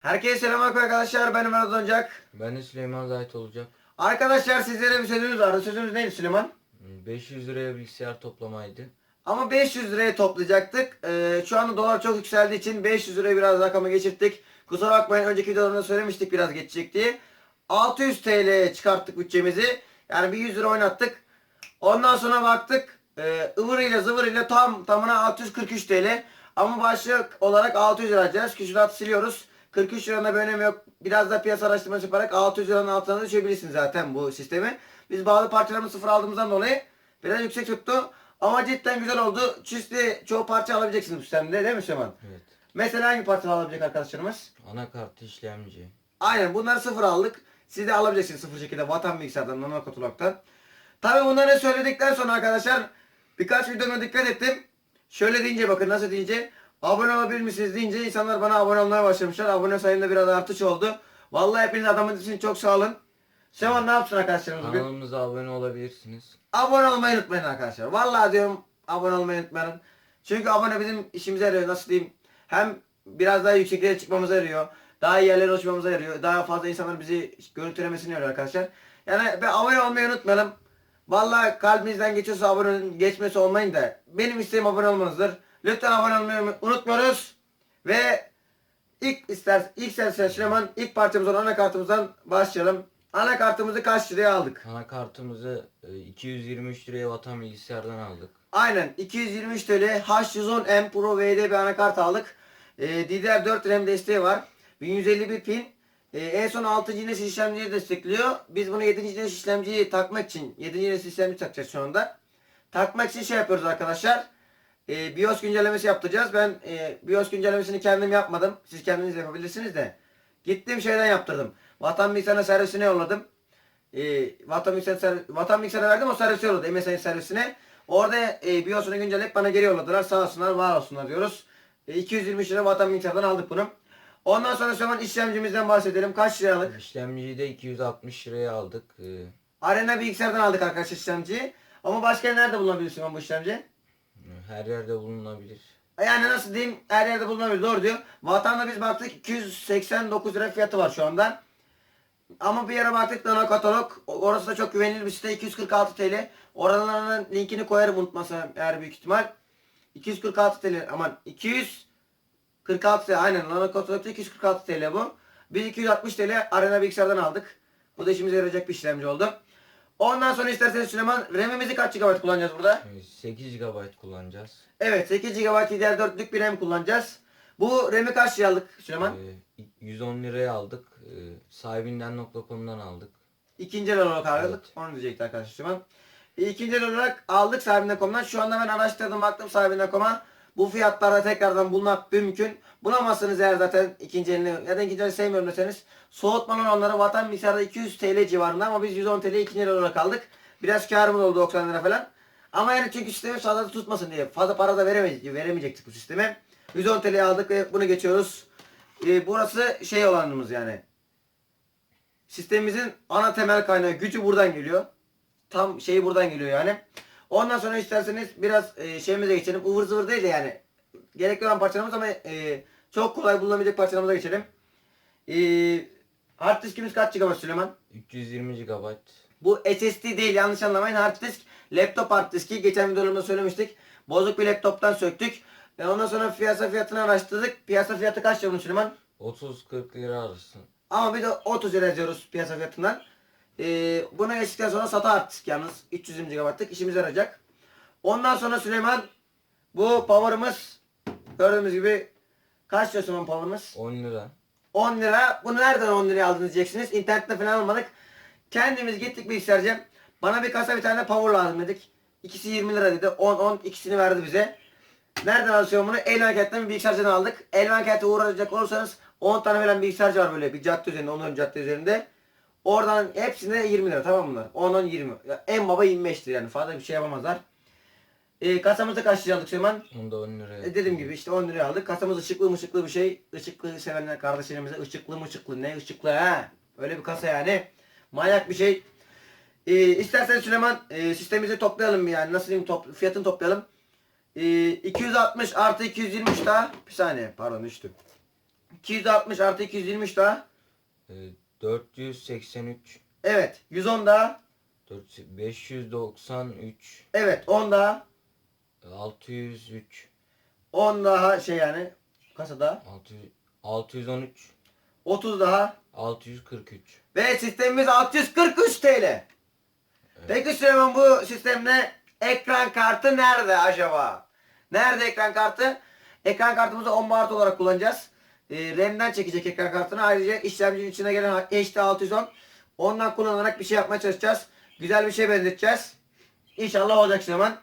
Herkese selamünaleyküm arkadaşlar. Ben Ömer Adoncak. Ben de Süleyman Zahit olacak. Arkadaşlar sizlere bir sözümüz vardı. Sözümüz neydi Süleyman? 500 liraya bilgisayar toplamaydı. Ama 500 liraya toplayacaktık. Ee, şu anda dolar çok yükseldiği için 500 liraya biraz rakamı geçirttik. Kusura bakmayın önceki videolarımda söylemiştik biraz geçecek diye. 600 TL'ye çıkarttık bütçemizi. Yani bir 100 lira oynattık. Ondan sonra baktık e, ıvırıyla zıvırıyla tam tamına 643 TL. Ama başlık olarak 600 lira alacağız. Küsuratı siliyoruz. 43 liranın bir önemi yok. Biraz da piyasa araştırması yaparak 600 liranın altına düşebilirsiniz zaten bu sistemi. Biz bağlı parçalarımızı sıfır aldığımızdan dolayı biraz yüksek tuttu. Ama cidden güzel oldu. Çizdi çoğu parça alabileceksiniz bu sistemde değil mi Süleyman? Evet. Mesela hangi parçalar alabilecek arkadaşlarımız? Anakart işlemci. Aynen bunları sıfır aldık. Siz de alabileceksiniz sıfır şekilde vatan bilgisayardan, normal katulaktan. Tabi bunları söyledikten sonra arkadaşlar birkaç videoma dikkat ettim. Şöyle deyince bakın nasıl deyince abone olabilir misiniz deyince insanlar bana abone olmaya başlamışlar. Abone sayımda biraz artış oldu. Vallahi hepiniz adamın için çok sağ olun. Süleyman ne yapsın arkadaşlarımız bugün? Kanalımıza abone olabilirsiniz. Abone olmayı unutmayın arkadaşlar. Vallahi diyorum abone olmayı unutmayın. Çünkü abone bizim işimize yarıyor. Nasıl diyeyim? Hem biraz daha yükseklere çıkmamıza yarıyor. Daha iyi yerlere ulaşmamıza yarıyor. Daha fazla insanların bizi görüntülemesine yarıyor arkadaşlar. Yani ve abone olmayı unutmayalım. Vallahi kalbinizden geçiyorsa abone. Geçmesi olmayın da. Benim isteğim abone olmanızdır. Lütfen abone olmayı unutmuyoruz. Ve ilk ister ilk istersen Süleyman ilk parçamız olan anakartımızdan başlayalım. Anakartımızı kaç liraya aldık? Anakartımızı e, 223 liraya vatan bilgisayardan aldık. Aynen 223 TL H110M Pro VD bir anakart aldık. Ee, DDR4 RAM desteği var. 1151 pin. Ee, en son 6. nesil işlemciyi destekliyor. Biz bunu 7. nesil işlemciyi takmak için 7. nesil işlemci takacağız şu anda. Takmak için şey yapıyoruz arkadaşlar. Ee, BIOS güncellemesi yaptıracağız. Ben e, BIOS güncellemesini kendim yapmadım. Siz kendiniz yapabilirsiniz de. Gittim şeyden yaptırdım. Vatan Bilgisayar'ın servisine yolladım e, Vatan Bilgisayar servis, Vatan Bilgisayar'a verdim o servise yolladı MSI servisine. Orada e, BIOS'unu güncelleyip bana geri yolladılar. Sağ olsunlar var olsunlar diyoruz. E, 223 lira Vatan Bilgisayar'dan aldık bunu. Ondan sonra şu an işlemcimizden bahsedelim. Kaç liralık? İşlemciyi de 260 liraya aldık. E, Arena Bilgisayar'dan aldık arkadaşlar işlemciyi. Ama başka nerede bulunabilirsin bu işlemci? Her yerde bulunabilir. Yani nasıl diyeyim her yerde bulunabilir doğru diyor. Vatanda biz baktık 289 lira fiyatı var şu anda. Ama bir yere baktık Dana Katalog. Orası da çok güvenilir bir site 246 TL. Oralarının linkini koyarım unutmasa eğer büyük ihtimal. 246 TL aman 246 TL aynen Dana Katalog'da 246 TL bu. Biz 260 TL Arena Bilgisayar'dan aldık. Bu da işimize yarayacak bir işlemci oldu. Ondan sonra isterseniz Süleyman RAM'imizi kaç GB kullanacağız burada? E, 8 GB kullanacağız. Evet 8 GB DDR4'lük bir RAM kullanacağız. Bu RAM'i kaç liraya aldık Süleyman? E, 110 liraya aldık. E, sahibinden.com'dan aldık. İkinci el olarak aldık. Evet. Onu diyecekti arkadaşlar şu an. E, İkinci el olarak aldık sahibinden.com'dan. Şu anda ben araştırdım baktım sahibinden.com'a. Bu fiyatlarda tekrardan bulmak mümkün. Bulamazsınız eğer zaten ikinci elini da ikinci eli sevmiyorum deseniz. Soğutmalı onları vatan bilgisayarda 200 TL civarında ama biz 110 TL ikinci el olarak aldık. Biraz karımız oldu 90 lira falan. Ama yani çünkü sistemi fazla tutmasın diye fazla para da veremeyecektik, veremeyecektik bu sisteme. 110 TL aldık ve bunu geçiyoruz. E, burası şey olanımız yani. Sistemimizin ana temel kaynağı gücü buradan geliyor. Tam şeyi buradan geliyor yani. Ondan sonra isterseniz biraz e, şeyimize geçelim. Ivır zıvır değil de yani. Gerekli olan parçalarımız ama e, çok kolay bulunabilecek parçalarımıza geçelim. E, hard diskimiz kaç GB Süleyman? 320 GB. Bu SSD değil yanlış anlamayın. Hard disk laptop hard diski. Geçen videolarımda söylemiştik. Bozuk bir laptoptan söktük. E, ondan sonra piyasa fiyatını araştırdık. Piyasa fiyatı kaç bunun Süleyman? 30-40 lira arası. Ama bir de 30 lira yazıyoruz piyasa fiyatından. Ee, buna geçtikten sonra SATA artık yalnız 320 GB'lık işimize yarayacak. Ondan sonra Süleyman bu power'ımız gördüğümüz gibi kaç lira Süleyman power'ımız? 10 lira. 10 lira. Bunu nereden 10 liraya aldınız diyeceksiniz. İnternetten falan almadık. Kendimiz gittik bilgisayarcı. Bana bir kasa bir tane power lazım dedik. İkisi 20 lira dedi. 10 10 ikisini verdi bize. Nereden alıyorsun bunu? Elmarket'ten bir bilgisayarcıdan aldık. Elmarket'e uğrayacak olursanız 10 tane falan bilgisayarcı var böyle bir cadde üzerinde, onların cadde üzerinde. Oradan hepsine 20 lira tamam mı bunlar? 10 10 20. Ya en baba 25'tir yani fazla bir şey yapamazlar. E, kasamızda kaç lira aldık Süleyman? Onu da 10 liraya. E, dediğim gibi işte 10 liraya aldık. Kasamız ışıklı ışıklı bir şey. Işıklı sevenler kardeşlerimize ışıklı mı ışıklı ne ışıklı ha? Öyle bir kasa yani. Manyak bir şey. E, istersen Süleyman e, sistemimizi toplayalım yani nasıl diyeyim top, fiyatını toplayalım. E, 260 artı 223 daha bir saniye pardon düştü. 260 artı 223 daha. Ee, 483 Evet. 110 daha. 4, 593 Evet. 10 daha. 603 10 daha şey yani. Kasada. 600, 613 30 daha. 643 Ve sistemimiz 643 TL. Peki Süleyman bu sistemde ekran kartı nerede acaba? Nerede ekran kartı? Ekran kartımızı 10 bar olarak kullanacağız. Ee, RAM'den çekecek ekran kartını. Ayrıca işlemcinin içine gelen HD610 ondan kullanarak bir şey yapmaya çalışacağız. Güzel bir şey benzeteceğiz. İnşallah olacak Süleyman.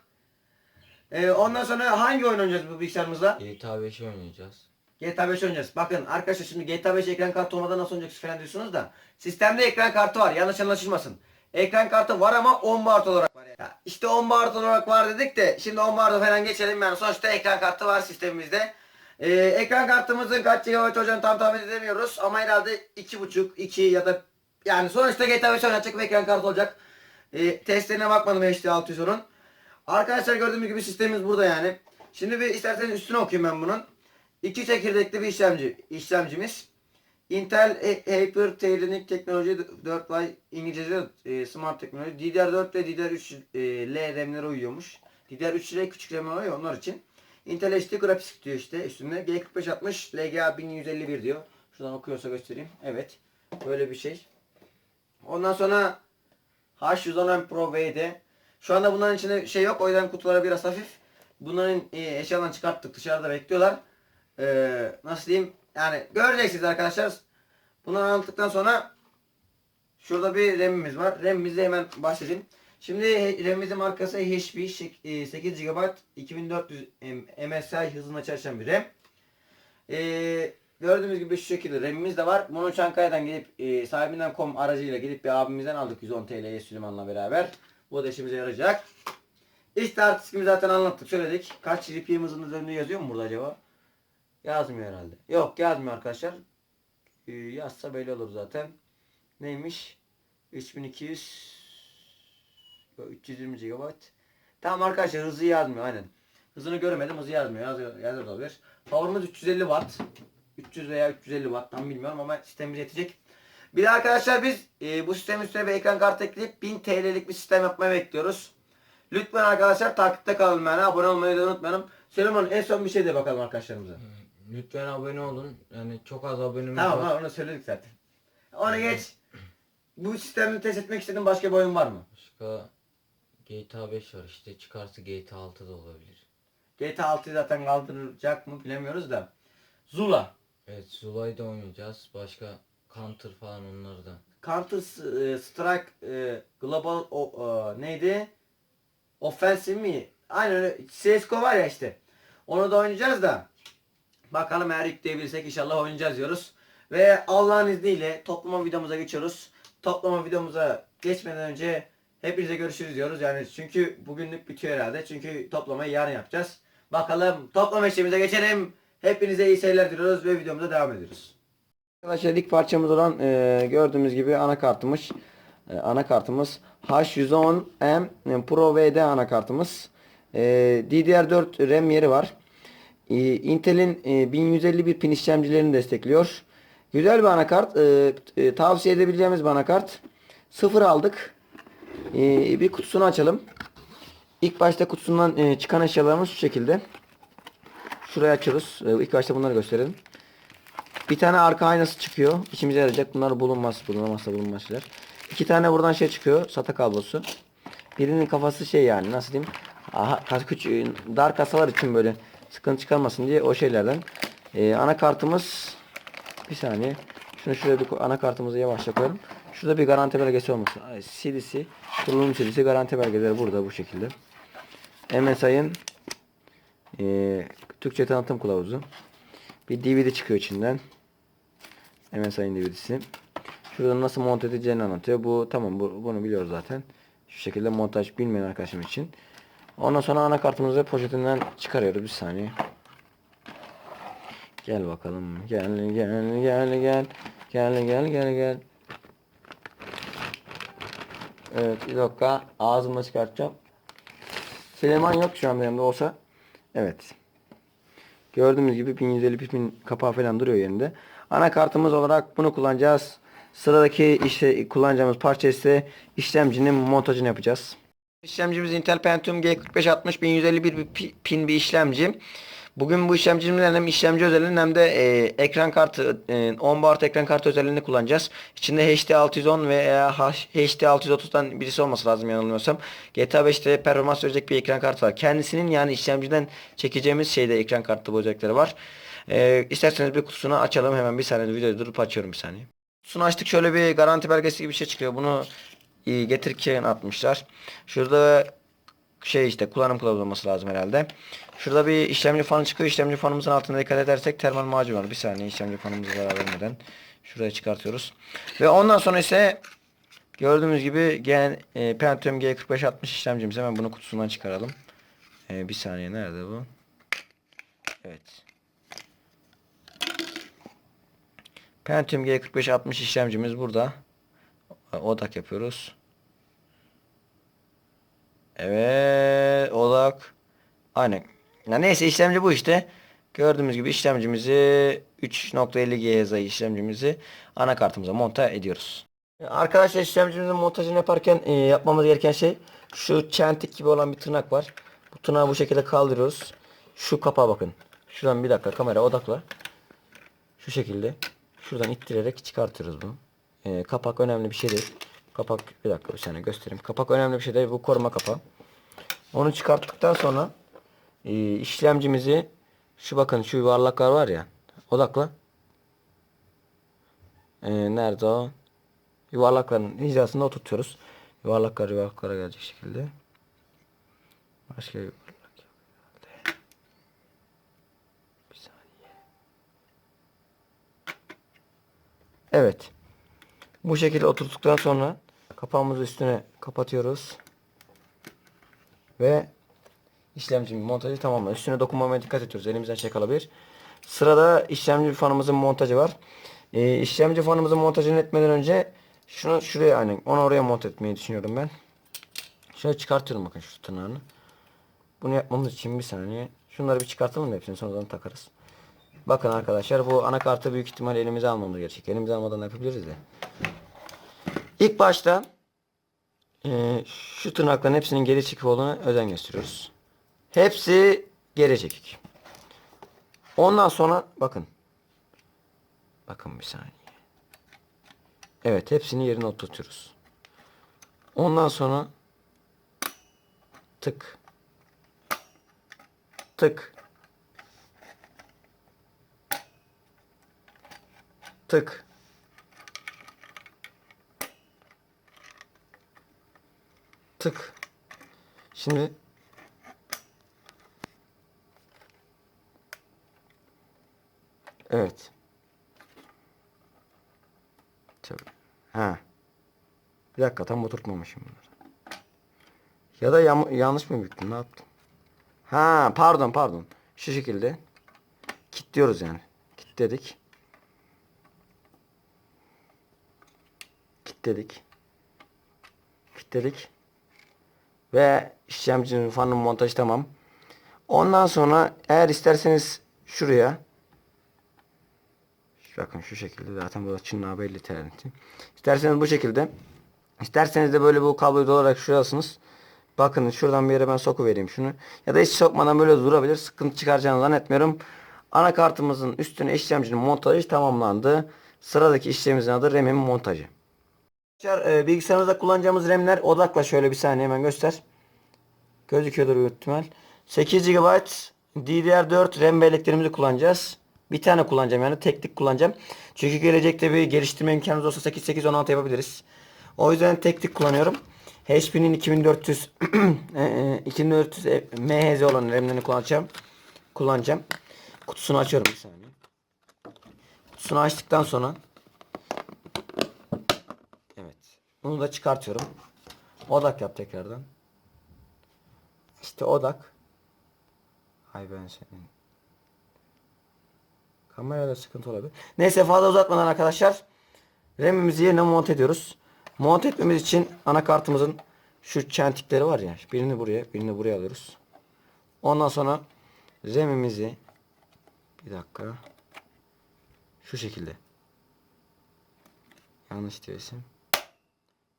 Ee, ondan sonra hangi oyun oynayacağız bu bilgisayarımızla? GTA 5 oynayacağız. GTA 5 oynayacağız. Bakın arkadaşlar şimdi GTA 5 ekran kartı olmadan nasıl oynayacaksınız falan diyorsunuz da. Sistemde ekran kartı var. Yanlış anlaşılmasın. Ekran kartı var ama 10 bar olarak var. Ya işte 10 bar olarak var dedik de şimdi 10 bar falan geçelim yani. Sonuçta ekran kartı var sistemimizde. Ee, ekran kartımızın kaç GB olacağını tam tahmin edemiyoruz ama herhalde 2.5 2 ya da yani sonuçta GTA 5 oynayacak bir ekran kartı olacak. Ee, testlerine bakmadım HD 610'un. Arkadaşlar gördüğünüz gibi sistemimiz burada yani. Şimdi bir isterseniz üstüne okuyayım ben bunun. İki çekirdekli bir işlemci işlemcimiz. Intel E- Hyper Telectronic Teknoloji 4Y İngilizce'de e, Smart Teknoloji DDR4 ve DDR3 e, L RAM'lere uyuyormuş. DDR3 ile küçük RAM ya onlar için. Intel HD grafik diyor işte üstünde. G4560 LGA 1151 diyor. Şuradan okuyorsa göstereyim. Evet. Böyle bir şey. Ondan sonra H110M Pro VD. Şu anda bunların içinde şey yok. O yüzden kutuları biraz hafif. Bunların e, eşyalarını çıkarttık. Dışarıda bekliyorlar. Ee, nasıl diyeyim? Yani göreceksiniz arkadaşlar. Bunları anlattıktan sonra şurada bir RAM'imiz var. RAM'imizi hemen bahsedeyim. Şimdi RAM'imizin markası HP şek- e, 8 GB 2400 M- MSI hızında çalışan bir RAM. Ee, gördüğünüz gibi şu şekilde RAM'imiz de var. Bunu Çankaya'dan gelip e, sahibinden com aracıyla gelip bir abimizden aldık 110 TL'ye Süleyman'la beraber. Bu da işimize yarayacak. İşte artık kimi zaten anlattık söyledik. Kaç RPM hızının üzerinde yazıyor mu burada acaba? Yazmıyor herhalde. Yok yazmıyor arkadaşlar. Ee, yazsa belli olur zaten. Neymiş? 3200 Yok, 320 GB. Tamam arkadaşlar hızı yazmıyor aynen. Hızını göremedim hızı yazmıyor. Yazıyor, yazıyor da olabilir. Power'ımız 350 Watt. 300 veya 350 Watt tam bilmiyorum ama sistemimiz yetecek. Bir de arkadaşlar biz e, bu sistemin üstüne bir ekran kartı ekleyip 1000 TL'lik bir sistem yapmayı bekliyoruz. Lütfen arkadaşlar takipte kalın yani abone olmayı da unutmayalım. Süleyman en son bir şey de bakalım arkadaşlarımıza. Lütfen abone olun. Yani çok az abonemiz Tamam var. tamam onu söyledik zaten. Onu geç. Bu sistemi test etmek istediğin başka bir oyun var mı? Başka GTA 5 var işte çıkarsa GTA 6 da olabilir. GTA 6'yı zaten kaldıracak mı bilemiyoruz da. Zula. Evet Zula'yı da oynayacağız. Başka Counter falan onları da. Counter e, Strike e, Global o, e, neydi? Offensive mi? Aynen öyle. CSGO var ya işte. Onu da oynayacağız da. Bakalım eğer yükleyebilirsek inşallah oynayacağız diyoruz. Ve Allah'ın izniyle toplama videomuza geçiyoruz. Toplama videomuza geçmeden önce hepinize görüşürüz diyoruz. Yani çünkü bugünlük bitiyor herhalde. Çünkü toplamayı yarın yapacağız. Bakalım toplama işlemimize geçelim. Hepinize iyi seyirler diliyoruz ve videomuza devam ediyoruz. Arkadaşlar ilk parçamız olan e, gördüğümüz gibi anakartımız. E, anakartımız H110M Pro VD anakartımız. E, DDR4 RAM yeri var. E, Intel'in e, 1151 pin işlemcilerini destekliyor. Güzel bir anakart. E, e, tavsiye edebileceğimiz bir anakart. Sıfır aldık. E, bir kutusunu açalım. İlk başta kutusundan e, çıkan eşyalarımız şu şekilde. Şurayı açıyoruz. E, ilk başta bunları gösterelim. Bir tane arka aynası çıkıyor. İşimize yarayacak. Bunlar bulunmaz. Bulunamazsa bulunmaz şeyler. İki tane buradan şey çıkıyor. SATA kablosu. Birinin kafası şey yani nasıl diyeyim. Aha, küçük, dar kasalar için böyle sıkıntı çıkarmasın diye o şeylerden. Ee, anakartımız bir saniye. Şunu şuraya bir anakartımızı yavaşça koyalım. Şurada bir garanti belgesi olması. Ay, CD'si, kurulum CD'si garanti belgeleri burada bu şekilde. MSI'ın ee, Türkçe tanıtım kılavuzu. Bir DVD çıkıyor içinden. MSI'nin DVD'si. Şurada nasıl monte edeceğini anlatıyor. Bu tamam bu, bunu biliyoruz zaten. Şu şekilde montaj bilmeyen arkadaşım için. Ondan sonra anakartımızı poşetinden çıkarıyoruz bir saniye. Gel bakalım. Gel gel gel gel. Gel gel gel gel. Evet bir dakika ağzımla çıkartacağım. Süleyman yok şu an de olsa. Evet. Gördüğümüz gibi 1150 pin kapağı falan duruyor yerinde. Anakartımız olarak bunu kullanacağız. Sıradaki işte kullanacağımız parça ise işlemcinin montajını yapacağız. İşlemcimiz Intel Pentium G4560 1151 bir pi- pin bir işlemci. Bugün bu işlemcimizden hem işlemci özelliğini hem de e, ekran kartı, e, onboard ekran kartı özelliğini kullanacağız. İçinde HD610 veya HD630'dan birisi olması lazım yanılmıyorsam. GTA 5'te performans verecek bir ekran kartı var. Kendisinin yani işlemciden çekeceğimiz şeyde ekran kartı bu özellikleri var. E, isterseniz bir kutusunu açalım hemen bir saniye videoyu durup açıyorum bir saniye. Kutusunu açtık şöyle bir garanti belgesi gibi bir şey çıkıyor. Bunu e, getirirken atmışlar. Şurada şey işte kullanım kılavuzu olması lazım herhalde. Şurada bir işlemci fanı çıkıyor. İşlemci fanımızın altına dikkat edersek termal macun var. Bir saniye işlemci fanımızı zarar vermeden şuraya çıkartıyoruz. Ve ondan sonra ise gördüğümüz gibi gen, e, Pentium G4560 işlemcimiz. Hemen bunu kutusundan çıkaralım. E, bir saniye nerede bu? Evet. Pentium G4560 işlemcimiz burada. Odak yapıyoruz. Evet, odak. Aynen. Ya neyse işlemci bu işte. Gördüğümüz gibi işlemcimizi 3.50 GHz işlemcimizi anakartımıza monta ediyoruz. Arkadaşlar işlemcimizin montajını yaparken e, yapmamız gereken şey şu çentik gibi olan bir tırnak var. Bu tırnağı bu şekilde kaldırıyoruz. Şu kapağa bakın. Şuradan bir dakika kamera odakla. Şu şekilde. Şuradan ittirerek çıkartıyoruz bunu. E, kapak önemli bir şey değil. Kapak bir dakika bir saniye göstereyim. Kapak önemli bir şey değil. Bu koruma kapağı. Onu çıkarttıktan sonra işlemcimizi şu bakın şu yuvarlaklar var ya odakla. E, nerede o? Yuvarlakların hizasında oturtuyoruz. Yuvarlaklar yuvarlaklara gelecek şekilde. Başka yuvarlak. Bir saniye. Evet. Bu şekilde oturttuktan sonra kapağımızı üstüne kapatıyoruz. Ve işlemcinin montajı tamamla. Üstüne dokunmamaya dikkat ediyoruz. Elimizden şey kalabilir. Sırada işlemci fanımızın montajı var. Ee, işlemci fanımızın montajını etmeden önce şunu şuraya aynen onu oraya monte etmeyi düşünüyorum ben. Şöyle çıkartıyorum bakın şu tırnağını. Bunu yapmamız için bir saniye. Şunları bir çıkartalım hepsini sonradan takarız. Bakın arkadaşlar bu anakartı büyük ihtimal elimize almamız gerekecek. Elimize almadan yapabiliriz de. İlk başta eee, şu tırnakların hepsinin geri çekik olduğuna özen gösteriyoruz. Hepsi geri çekik. Ondan sonra bakın. Bakın bir saniye. Evet hepsini yerine oturtuyoruz. Ondan sonra tık tık tık tık şimdi evet Tabii. ha bir dakika tam oturtmamışım bunları ya da yam- yanlış mı büktüm ne yaptım ha pardon pardon şu şekilde kilitliyoruz yani kilitledik kilitledik. Kilitledik. Ve işlemcinin fanının montajı tamam. Ondan sonra eğer isterseniz şuraya bakın şu şekilde zaten burada çınlağı belli terinti. İsterseniz bu şekilde isterseniz de böyle bu kabloyu dolarak şurasınız. Bakın şuradan bir yere ben soku vereyim şunu. Ya da hiç sokmadan böyle durabilir. Sıkıntı çıkaracağını zannetmiyorum. Anakartımızın üstüne işlemcinin montajı tamamlandı. Sıradaki işlemimizin adı RAM'in montajı. Arkadaşlar e, bilgisayarımızda kullanacağımız RAM'ler odakla şöyle bir saniye hemen göster. Gözüküyordur büyük ihtimal. 8 GB DDR4 RAM belleklerimizi kullanacağız. Bir tane kullanacağım yani teklik kullanacağım. Çünkü gelecekte bir geliştirme imkanımız olsa 8 8 16 yapabiliriz. O yüzden teklik kullanıyorum. HP'nin 2400 e, e, 2400 MHz olan RAM'lerini kullanacağım. Kullanacağım. Kutusunu açıyorum bir saniye. Kutusunu açtıktan sonra Evet. Bunu da çıkartıyorum. Odak yap tekrardan. İşte odak. Hay ben senin. Kamerada sıkıntı olabilir. Neyse fazla uzatmadan arkadaşlar. RAM'imizi yerine monte ediyoruz. Monte etmemiz için anakartımızın şu çentikleri var ya. Birini buraya, birini buraya alıyoruz. Ondan sonra RAM'imizi bir dakika. Şu şekilde. Yanlış diyor isim.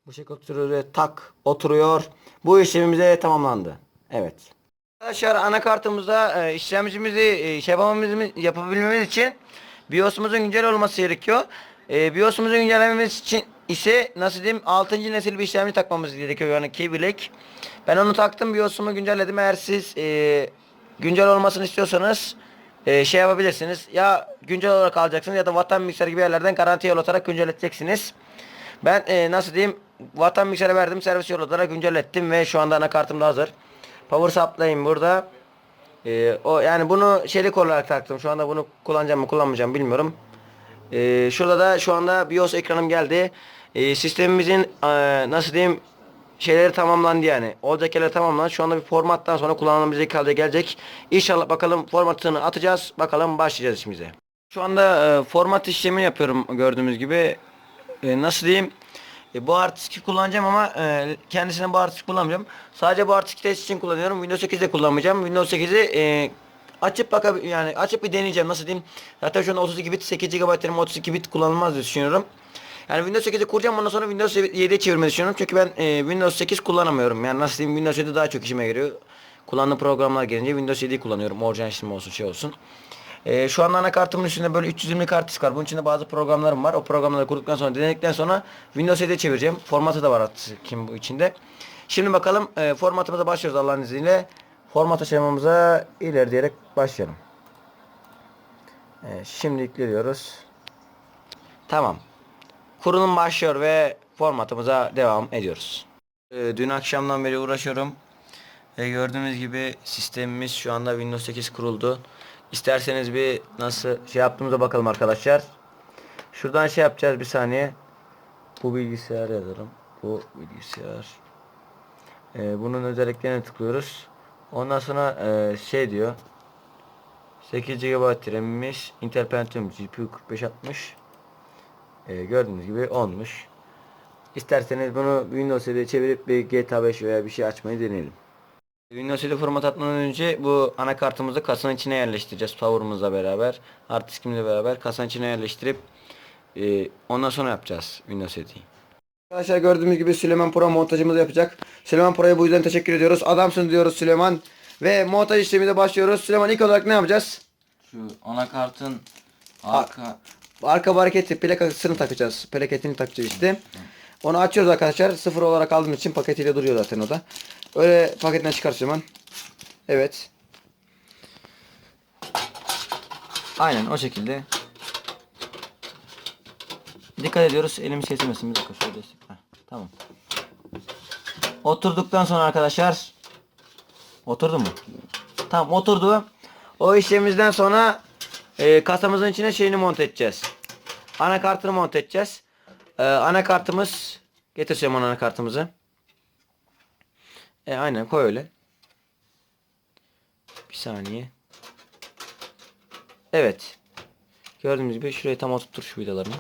Bu şekilde oturuyor ve tak oturuyor. Bu işlemimiz de tamamlandı. Evet. Arkadaşlar anakartımızda e, işlemcimizi şey yapabilmemiz için BIOS'umuzun güncel olması gerekiyor. E, BIOS'umuzun güncellememiz için ise nasıl diyeyim 6. nesil bir işlemci takmamız gerekiyor yani Keyblade. Ben onu taktım BIOS'umu güncelledim. Eğer siz e, güncel olmasını istiyorsanız e, şey yapabilirsiniz. Ya güncel olarak alacaksınız ya da vatan mikser gibi yerlerden garanti yol atarak güncelleteceksiniz. Ben e, nasıl diyeyim vatan miksere verdim servis yol olarak güncellettim ve şu anda anakartım da hazır. Power supply'im burada. E, o yani bunu şeylik olarak taktım. Şu anda bunu kullanacağım mı kullanmayacağım bilmiyorum. E, şurada da şu anda BIOS ekranım geldi. E, sistemimizin e, nasıl diyeyim şeyleri tamamlandı yani. Olacak yerler tamamlandı. Şu anda bir formattan sonra kullanılabilecek halde gelecek. İnşallah bakalım formatını atacağız. Bakalım başlayacağız işimize. Şu anda e, format işlemini yapıyorum gördüğümüz gibi. E, nasıl diyeyim? E, bu artisti kullanacağım ama e, kendisine bu artisti kullanmayacağım. Sadece bu artisti test için kullanıyorum. Windows 8'de kullanmayacağım. Windows 8'i e, açıp bakab yani açıp bir deneyeceğim. Nasıl diyeyim? Zaten şu anda 32 bit 8 GB RAM 32 bit kullanılmaz diye düşünüyorum. Yani Windows 8'i kuracağım ondan sonra Windows 7'ye çevirmeyi düşünüyorum. Çünkü ben e, Windows 8 kullanamıyorum. Yani nasıl diyeyim Windows 7 daha çok işime geliyor. Kullandığım programlar gelince Windows 7'yi kullanıyorum. Orijinal işlem olsun şey olsun. E, şu anda anakartımın üstünde böyle 320 kart disk var. Bunun içinde bazı programlarım var. O programları kurduktan sonra denedikten sonra Windows 7'ye çevireceğim. Formatı da var kim bu içinde. Şimdi bakalım e, formatımıza başlıyoruz Allah'ın izniyle. Format aşamamıza ilerleyerek başlayalım. E, şimdi yüklüyoruz. Tamam. Kurulum başlıyor ve formatımıza devam ediyoruz. Ee, dün akşamdan beri uğraşıyorum. Ve gördüğünüz gibi sistemimiz şu anda Windows 8 kuruldu. İsterseniz bir nasıl şey yaptığımıza bakalım arkadaşlar. Şuradan şey yapacağız bir saniye. Bu bilgisayar yazalım. Bu bilgisayar. Ee, bunun özelliklerine tıklıyoruz. Ondan sonra e, şey diyor. 8 GB RAM'imiz Intel Pentium GPU 4560 ee, gördüğünüz gibi olmuş. İsterseniz bunu Windows 7'ye çevirip bir GTA 5 veya bir şey açmayı deneyelim. Windows 7 format atmadan önce bu anakartımızı kasanın içine yerleştireceğiz. Power'ımızla beraber, hard diskimle beraber kasanın içine yerleştirip e, ondan sonra yapacağız Windows 7'yi. Arkadaşlar gördüğümüz gibi Süleyman Pro montajımızı yapacak. Süleyman Pro'ya bu yüzden teşekkür ediyoruz. Adamsın diyoruz Süleyman. Ve montaj işlemine başlıyoruz. Süleyman ilk olarak ne yapacağız? Şu anakartın arka Arka hareketi plakasını takacağız. Plaketini takacağız işte. Onu açıyoruz arkadaşlar. Sıfır olarak aldığım için paketiyle duruyor zaten o da. Öyle paketinden çıkartacağım ben. Evet. Aynen o şekilde. Dikkat ediyoruz. Elimiz kesilmesin. Bir dakika tamam. Oturduktan sonra arkadaşlar. Oturdu mu? Tamam oturdu. O işlemimizden sonra e, kasamızın içine şeyini monte edeceğiz. Anakartını monte edeceğiz. E, anakartımız getir Süleyman anakartımızı. E, aynen koy öyle. Bir saniye. Evet. Gördüğünüz gibi şurayı tam oturtur şu vidalarını.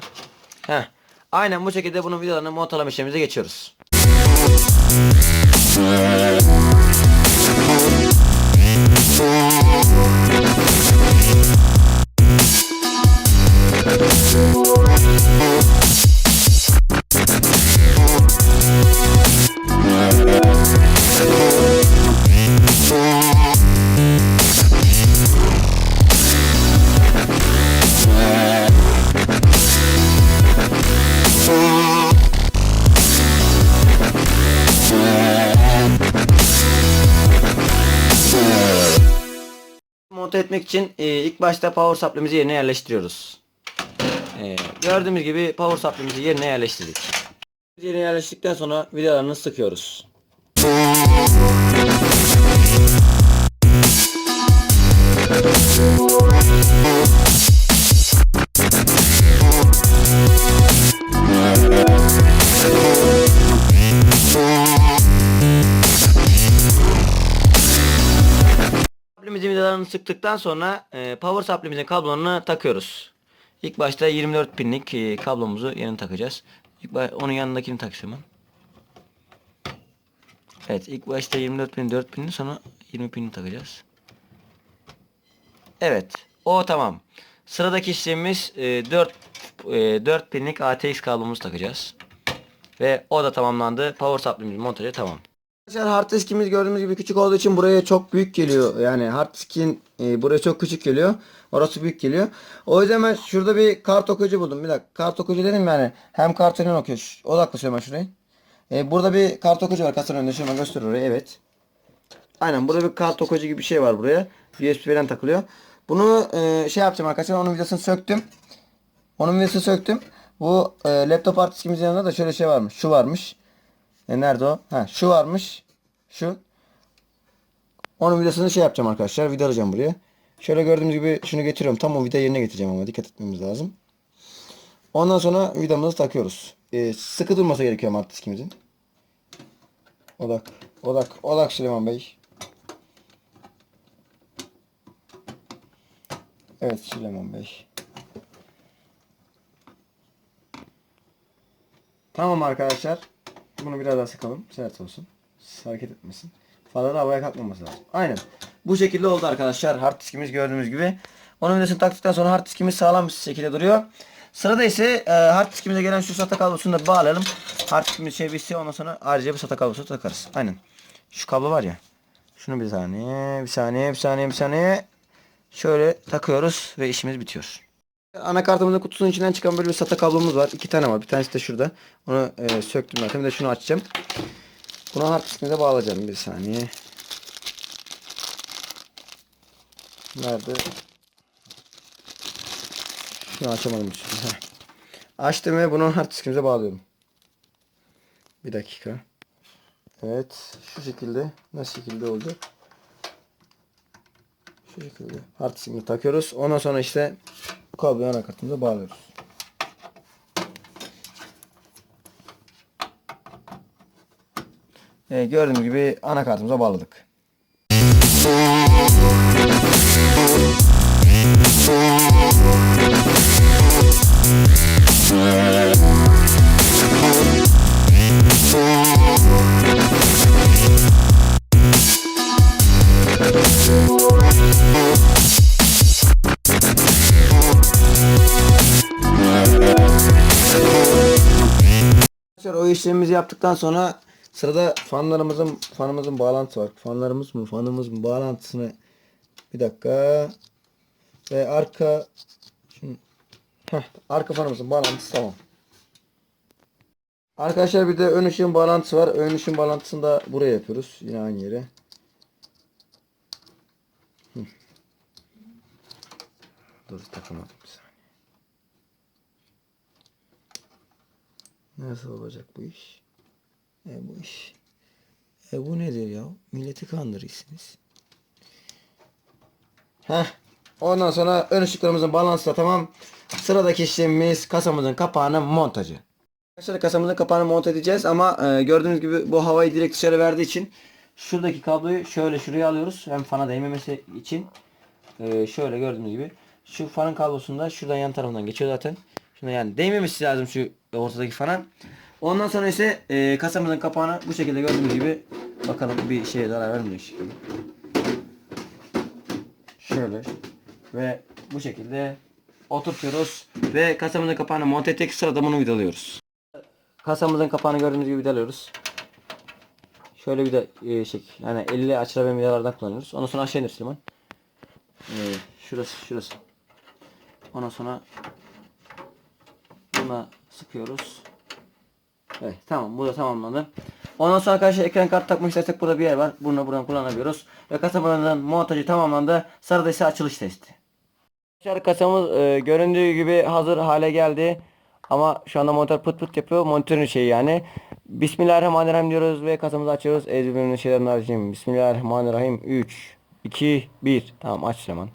Heh. Aynen bu şekilde bunun vidalarını montalama işlemimize geçiyoruz. Etmek için e, ilk başta power supply'mizi yerine yerleştiriyoruz. E, gördüğümüz gibi power supply'mizi yerine yerleştirdik. Yerine yerleştirdikten sonra vidalarını sıkıyoruz. Supply'mizin vidalarını sıktıktan sonra e, power supply'mizin kablolarını takıyoruz. İlk başta 24 pinlik e, kablomuzu yerine takacağız. İlk onun yanındakini takacağım ben. Evet ilk başta 24 pin 4 pinini sonra 20 pinini takacağız. Evet o tamam. Sıradaki işlemimiz e, 4 e, 4 pinlik ATX kablomuzu takacağız. Ve o da tamamlandı. Power supply'miz montajı tamam. Arkadaşlar hard diskimiz gördüğümüz gibi küçük olduğu için buraya çok büyük geliyor. Yani hard diskin e, buraya çok küçük geliyor. Orası büyük geliyor. O yüzden ben şurada bir kart okuyucu buldum. Bir dakika kart okuyucu dedim yani. Hem kart önüne okuyor. Odaklaşıyorum ben şurayı. E, burada bir kart okuyucu var kasanın önünde. Şöyle göster oraya. Evet. Aynen burada bir kart okuyucu gibi bir şey var buraya. USB falan takılıyor. Bunu e, şey yapacağım arkadaşlar. Onun vidasını söktüm. Onun vidasını söktüm. Bu e, laptop hard diskimizin yanında da şöyle şey varmış. Şu varmış. E, nerede o? Ha şu varmış. Şu. Onun vidasını şey yapacağım arkadaşlar. Vida alacağım buraya. Şöyle gördüğünüz gibi şunu getiriyorum. Tam o vida yerine getireceğim ama dikkat etmemiz lazım. Ondan sonra vidamızı takıyoruz. E, sıkı durması gerekiyor diskimizin. Odak. Odak. Odak Süleyman Bey. Evet Süleyman Bey. Tamam arkadaşlar. Bunu biraz daha sıkalım. Sert olsun. Hareket etmesin. Fazla da havaya kalkmaması lazım. Aynen. Bu şekilde oldu arkadaşlar. Hard diskimiz gördüğünüz gibi. Onun vidasını taktıktan sonra hard diskimiz sağlam bir şekilde duruyor. Sırada ise e, hard diskimize gelen şu SATA kablosunu da bağlayalım. Hard diskimiz şey bitse ondan sonra ayrıca bir SATA kablosu takarız. Aynen. Şu kablo var ya. Şunu bir saniye, bir saniye, bir saniye, bir saniye. Şöyle takıyoruz ve işimiz bitiyor. Anakartımızın kutusunun içinden çıkan böyle bir SATA kablomuz var. İki tane var. Bir tanesi de şurada. Onu e, söktüm zaten. Bir de şunu açacağım. Bunu hard diskimize bağlayacağım. Bir saniye. Nerede? Şunu açamadım. Açtım ve bunu hard diskimize bağlıyorum. Bir dakika. Evet. Şu şekilde. Nasıl şekilde oldu? Şu şekilde. Hard diskimizi takıyoruz. Ondan sonra işte kabloyu anakartımıza bağlıyoruz. Ee, gördüğünüz gibi anakartımıza bağladık. İşlemimizi yaptıktan sonra sırada fanlarımızın fanımızın bağlantısı var. Fanlarımız mı fanımız mı bağlantısını bir dakika ve arka heh, arka fanımızın bağlantısı tamam. Arkadaşlar bir de ön ışığın bağlantısı var. Ön ışığın bağlantısını da buraya yapıyoruz. Yine aynı yere. Dur takamadım bir saniye. Nasıl olacak bu iş? E bu iş. E bu nedir ya? Milleti kandırıyorsunuz. Heh. Ondan sonra ön ışıklarımızın balansı da tamam. Sıradaki işlemimiz kasamızın kapağının montajı. Arkadaşlar kasamızın kapağını monte edeceğiz ama e, gördüğünüz gibi bu havayı direkt dışarı verdiği için şuradaki kabloyu şöyle şuraya alıyoruz. Hem fana değmemesi için. E, şöyle gördüğünüz gibi. Şu fanın kablosunu da şuradan yan tarafından geçiyor zaten. Şimdi yani değmemesi lazım şu ortadaki fana. Ondan sonra ise e, kasamızın kapağını bu şekilde gördüğünüz gibi bakalım bir şeye zarar vermeyecek şekilde. Şöyle ve bu şekilde oturtuyoruz ve kasamızın kapağını monte ettik sırada bunu vidalıyoruz. Kasamızın kapağını gördüğünüz gibi vidalıyoruz. Şöyle bir de e, şey yani elle açılabilen vidalardan kullanıyoruz. Ondan sonra aşağı indir Süleyman. E, şurası şurası. Ondan sonra buna sıkıyoruz. Evet tamam bu da tamamlandı. Ondan sonra arkadaşlar ekran kartı takmak istersek burada bir yer var. Bunu buradan kullanabiliyoruz. Ve kasamızın montajı tamamlandı. Sırada ise açılış testi. Arkadaşlar kasamız e, göründüğü gibi hazır hale geldi. Ama şu anda monitör pıt pıt yapıyor. Monitörün şeyi yani. Bismillahirrahmanirrahim diyoruz ve kasamızı açıyoruz. Ezberimle şeylerin hariciyim. Bismillahirrahmanirrahim. 3, 2, 1. Tamam aç Süleyman.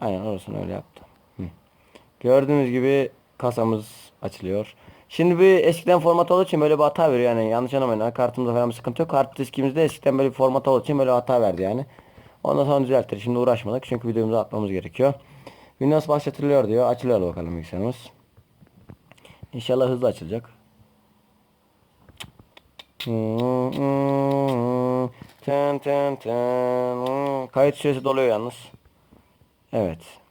Aynen orasını öyle yaptım. Hı. Gördüğünüz gibi kasamız açılıyor. Şimdi bir eskiden format olduğu için böyle bir hata veriyor yani yanlış anlamayın. Kartımızda falan bir sıkıntı yok. Kart diskimizde eskiden böyle bir format olduğu için böyle hata verdi yani. Ondan sonra düzelttir. Şimdi uğraşmadık çünkü videomuzu atmamız gerekiyor. Windows başlatılıyor diyor. Açılıyor bakalım bilgisayarımız. İnşallah hızlı açılacak. Ten ten ten. Kayıt süresi doluyor yalnız. Evet.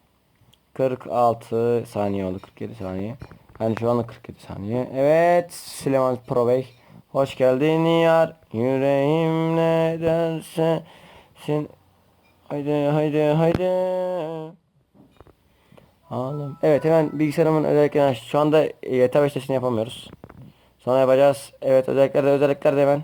46 saniye oldu 47 saniye. Yani şu anda 47 saniye. Evet Süleyman Pro. Hoş geldin yar. Yüreğim ne sen Haydi haydi haydi. Ağlam. Evet hemen bilgisayarımın özelliklerini. Şu anda YT 5 testini yapamıyoruz. Sonra yapacağız. Evet özellikler de özellikler de hemen.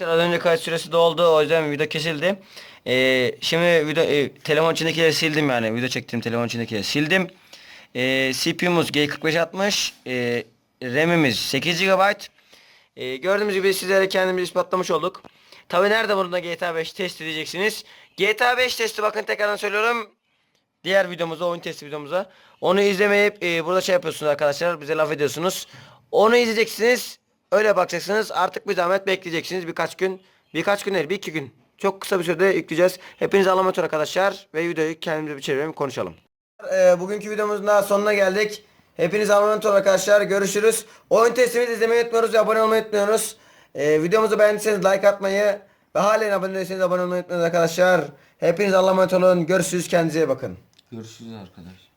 Az önce kayıt süresi doldu o yüzden video kesildi. Ee, şimdi video e, telefon içindekileri sildim yani video çektiğim telefon içindekileri sildim. Ee, CPU'muz G4560, e, RAM'imiz 8 GB. Ee, gördüğünüz gibi sizlere kendimizi ispatlamış olduk. Tabi nerede burada GTA 5 test edeceksiniz. GTA 5 testi bakın tekrardan söylüyorum. Diğer videomuza, oyun testi videomuza. Onu izlemeyip e, burada şey yapıyorsunuz arkadaşlar. Bize laf ediyorsunuz. Onu izleyeceksiniz. Öyle bakacaksınız. Artık bir zahmet bekleyeceksiniz birkaç gün. Birkaç gün değil, bir iki gün. Çok kısa bir sürede yükleyeceğiz. Hepiniz Allah'a emanet arkadaşlar. Ve videoyu kendimize bir çevirelim konuşalım. Ee, bugünkü videomuzun daha sonuna geldik. Hepiniz Allah'a emanet arkadaşlar. Görüşürüz. Oyun testimizi izlemeyi unutmuyoruz ve abone olmayı unutmuyoruz. Ee, videomuzu beğendiyseniz like atmayı ve halen abone değilseniz abone olmayı unutmayın arkadaşlar. Hepiniz Allah'a emanet olun. Görüşürüz. Kendinize iyi bakın. Görüşürüz arkadaşlar.